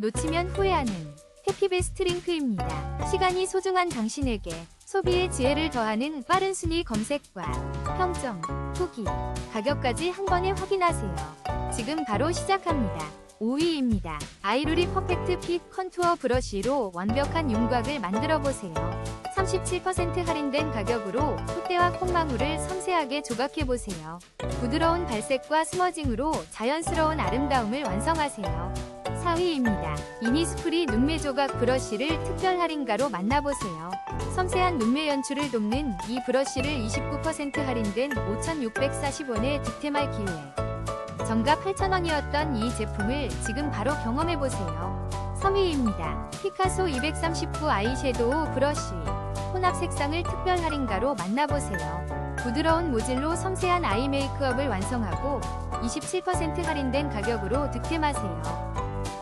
놓치면 후회하는 해피베스트 링크입니다. 시간이 소중한 당신에게 소비의 지혜를 더하는 빠른 순위 검색과 평점, 후기, 가격까지 한 번에 확인하세요. 지금 바로 시작합니다. 5위입니다. 아이로리 퍼펙트 핏 컨투어 브러쉬로 완벽한 윤곽을 만들어 보세요. 37% 할인된 가격으로 콧대와 콧망울을 섬세하게 조각해 보세요. 부드러운 발색과 스머징으로 자연스러운 아름다움을 완성하세요. 4위입니다. 이니스프리 눈매 조각 브러쉬를 특별 할인가로 만나보세요. 섬세한 눈매 연출을 돕는 이 브러쉬를 29% 할인된 5,640원에 득템할 기회. 정가 8,000원이었던 이 제품을 지금 바로 경험해보세요. 3위입니다. 피카소 239 아이섀도우 브러쉬. 혼합 색상을 특별 할인가로 만나보세요. 부드러운 모질로 섬세한 아이 메이크업을 완성하고 27% 할인된 가격으로 득템하세요.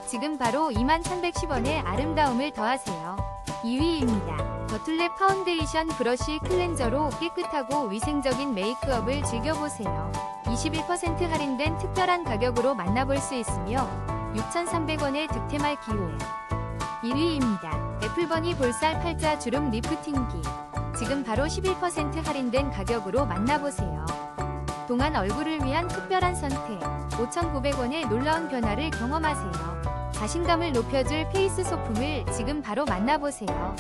지금 바로 21,110원의 아름다움을 더하세요. 2위입니다. 더툴랩 파운데이션 브러쉬 클렌저로 깨끗하고 위생적인 메이크업을 즐겨보세요. 21% 할인된 특별한 가격으로 만나볼 수 있으며 6,300원에 득템할 기회. 1위입니다. 애플버니 볼살 팔자 주름 리프팅기. 지금 바로 11% 할인된 가격으로 만나보세요. 동안 얼굴을 위한 특별한 선택. 5,900원의 놀라운 변화를 경험하세요. 자신감을 높여줄 페이스 소품을 지금 바로 만나보세요.